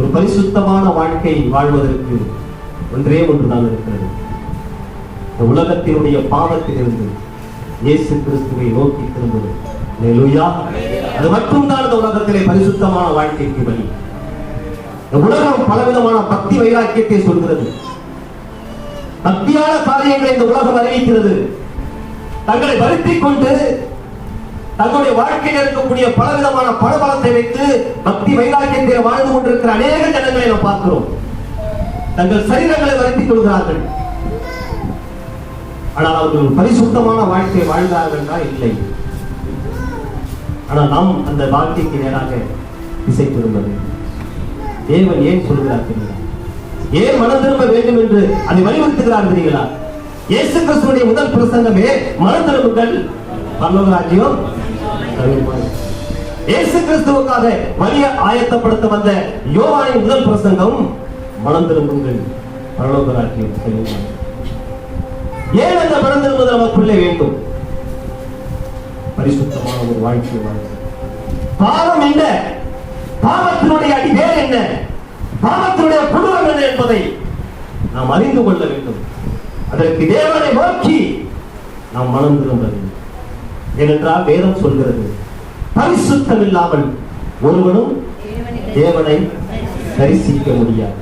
ஒரு பரிசுத்தமான வாழ்க்கை வாழ்வதற்கு ஒன்றே ஒன்றுதான் இருக்கிறது. இந்த உலகத்தினுடைய பாவத்திலிருந்து இயேசு கிறிஸ்துவை நோக்கி திரும்புவது நெலுயா அது மட்டும்தான் இந்த உலகத்திலே பரிசுத்தமான வாழ்க்கைக்கு வழி. இந்த உலகம் பலவிதமான பக்தி வைராக்கியத்தை சொல்கிறது. பக்தியான காரியங்களை இந்த உலகம் அறிவிக்கிறது. தங்களை வருத்திக் கொண்டு தங்களுடைய வாழ்க்கையில் இருக்கக்கூடிய பலவிதமான பணபலத்தை வைத்து பக்தி வைராக்கியத்தில் வாழ்ந்து கொண்டிருக்கிற அநேக ஜனங்களை நாம் பார்க்கிறோம். தங்கள் சரீரங்களை வருத்திக் கொள்கிறார்கள். ஆனால் அவர்கள் பரிசுத்தமான வாழ்க்கை வாழ்ந்தார்கள்? என்றால் இல்லை. ஆனால் நாம் அந்த வாழ்க்கைக்கு நேராக திசை திரும்பது தேவன் ஏன் சொல்கிறார் தெரியுமா? ஏன் மனம் திரும்ப வேண்டும் என்று அதை வலியுறுத்துகிறார் தெரியுங்களா? இயேசு கிறிஸ்துடைய முதல் பிரசங்கமே மனம் திரும்புங்கள். பரலோக ராஜ்யம் இயேசு கிறிஸ்துவுக்காக வழிய ஆயத்தப்படுத்த வந்த யோவானின் முதல் பிரசங்கம் மனம் திரும்புங்கள். பரலோக ராஜ்யம் ஏன் அந்த மனம் திரும்புதல் நமக்குள்ளே வேண்டும்? பரிசுத்தமான ஒரு வாழ்க்கை வாழ்க்கை பாவம் என்ன? பாவத்தினுடைய அடிவேர் என்ன? பாவத்தினுடைய புழுவம் என்ன என்பதை நாம் அறிந்து கொள்ள வேண்டும். அதற்கு தேவனை நோக்கி நாம் மனம் திரும்ப வேண்டும். ஏனென்றால் வேதம் சொல்கிறது பரிசுத்தம் இல்லாமல் ஒருவனும் தேவனை தரிசிக்க முடியாது.